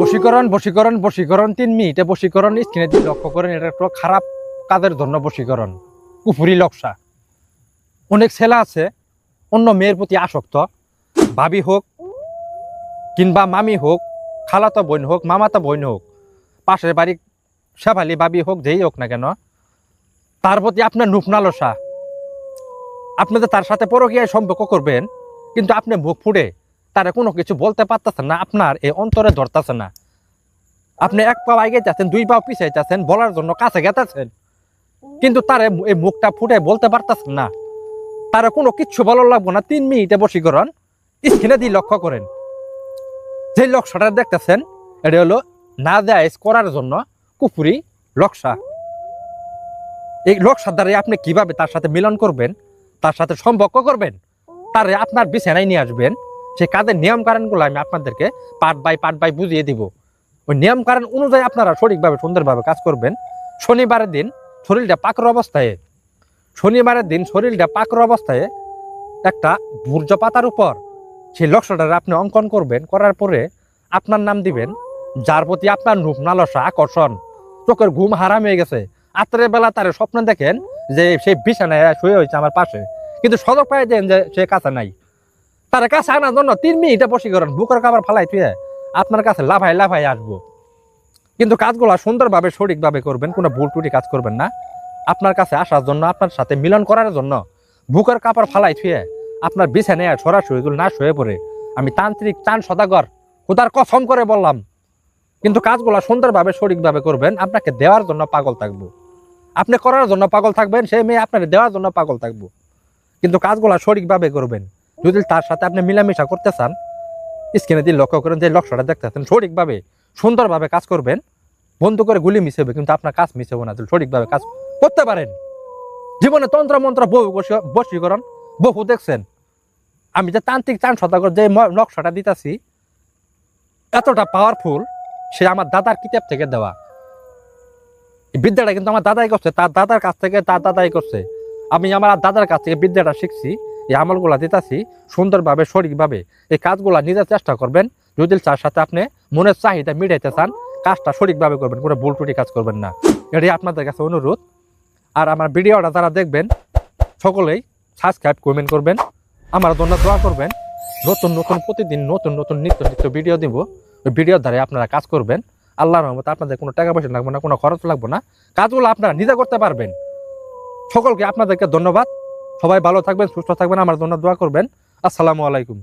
বশীকরণ বশীকরণ বশীকরণ তিন মিনিটে বশীকরণ, স্ক্রিনে দিয়ে লক্ষ্য করেন এটা একটা খারাপ কাজের জন্য বশীকরণ, কুফুরি লকসা অনেক ছেলে আছে, অন্য মেয়ের প্রতি আসক্ত। ভাবি হোক, কিংবা মামি হোক, খালাতো বোন হোক, মামাতো বোন হোক, পাশের বাড়ি শেফালি, ভাবি হোক, যেই হোক না কেন, তার প্রতি আপনার নুপনালসা আপনি তো তার সাথে পরকীয়ায় সম্পর্ক করবেন কিন্তু আপনি মুখ ফুড়ে তারা কোনো কিছু বলতে পারতেছেন না, আপনার এই অন্তরে ধরতেছে না। আপনি এক পা আগে যাচ্ছেন, দুই পাও পিছিয়ে যাচ্ছেন, বলার জন্য কাছে গেতেছেন। কিন্তু তার এই মুখটা ফুটে বলতে পারতেছেন না। তারা কোনো কিচ্ছু বলার লাগবো না, তিন মিনিটে বসীকরণ স্ক্রিনে দিয়ে লক্ষ্য করেন। যে লক্ষ্যটা দেখতেছেন, এটা হলো না দেয় করার জন্য কুপুরি লক্ষ্যা এই লক্ষ্যার দ্বারা আপনি কীভাবে তার সাথে মিলন করবেন, তার সাথে সম্পর্ক করবেন? তারে আপনার বিছানায় নিয়ে আসবেন। সে কাজের নিয়ম কারণগুলো আমি আপনাদেরকে পার্ট বাই পার্ট বাই বুঝিয়ে দিব। ওই নিয়ম কারণ অনুযায়ী আপনারা সঠিকভাবে, সুন্দরভাবে কাজ করবেন। শনিবারের দিন শরীরটা পাকর অবস্থায়। শনিবারের দিন শরীরটা পাকর অবস্থায় একটা ভূর্জ পাতার উপর। সেই লক্ষ্যটা আপনি অঙ্কন করবেন, করার পরে আপনার নাম দিবেন, যার প্রতি আপনার রূপ, নালসা, আকর্ষণ, চোখের ঘুম হারাম হয়ে গেছে। রাত্রের বেলা তার স্বপ্ন দেখেন যে সেই বিছানায় শুয়ে হয়েছে আমার পাশে। কিন্তু সদক পাই দেন যে সে কাছে নাই। তার কাছে আনার জন্য তিন মিনিটে বসীকরণ বুকের কাবার ফালাই তুই আপনার কাছে লাফাই লাফাই আসব। কিন্তু কাজগুলো সুন্দরভাবে, সঠিকভাবে করবেন, কোনো ভুল টুটি কাজ করবেন না। আপনার কাছে আসার জন্য, আপনার সাথে মিলন করার জন্য বুকের কাপড় ফালাই থুয়ে আপনার বিছানায় সরাসরি না শুয়ে পড়ে। আমি তান্ত্রিক চান সদাগর, খোদার কসম করে বললাম। কিন্তু কাজগুলো সুন্দরভাবে, সঠিকভাবে করবেন, আপনাকে দেওয়ার জন্য পাগল থাকব। আপনি করার জন্য পাগল থাকবেন সেই মেয়ে আপনার দেওয়ার জন্য পাগল থাকব। কিন্তু কাজগুলো সঠিকভাবে করবেন। যদি তার সাথে আপনি মিলামিশা করতে চান, স্ক্রিনে দিয়ে লক্ষ্য করেন যে লক্ষ্যটা দেখতেছেন সঠিকভাবে, সুন্দরভাবে কাজ করবেন। বন্ধু করে গুলি মিশে হবে, কিন্তু আপনার কাজ মিশে হবে না সঠিকভাবে কাজ করতে পারেন। জীবনে তন্ত্র মন্ত্র বহু বশী- বশীকরণ, বহু দেখছেন। আমি যে তান্ত্রিক চান সদাগর যে নকশাটা দিতেছি, এতটা পাওয়ারফুল সে আমার দাদার কিতাব থেকে দেওয়া। বিদ্যাটা কিন্তু আমার দাদাই করছে, তার দাদার কাছ থেকে তার দাদাই করছে। আমি আমার দাদার কাছ থেকে বিদ্যাটা শিখছি, এই আমলগুলা দিতেছি সুন্দরভাবে, সঠিকভাবে। এই কাজগুলা নিজের চেষ্টা করবেন, যদি তার সাথে আপনি মনের চাহিদা মিটাইতে চান, কাজটা সঠিকভাবে করবেন, কোনো ভুল টুটি কাজ করবেন না। এটাই আপনাদের কাছে অনুরোধ। আর আমার ভিডিওটা যারা দেখবেন, সকলেই সাবস্ক্রাইব কমেন্ট করবেন। আমার জন্য দোয়া করবেন, নতুন নতুন, প্রতিদিন নতুন নতুন নিত্য নিত্য ভিডিও দিব। ওই ভিডিওর দ্বারা আপনারা কাজ করবেন। আল্লাহর রহমতে আপনাদের কোনো টাকা পয়সা লাগবে না, কোনো খরচ লাগবে না। কাজগুলো আপনারা নিজে করতে পারবেন। সকলকে আপনাদেরকে ধন্যবাদ। সবাই ভালো থাকবেন সুস্থ থাকবেন আমার জন্য দোয়া করবেন। আসসালামু আলাইকুম।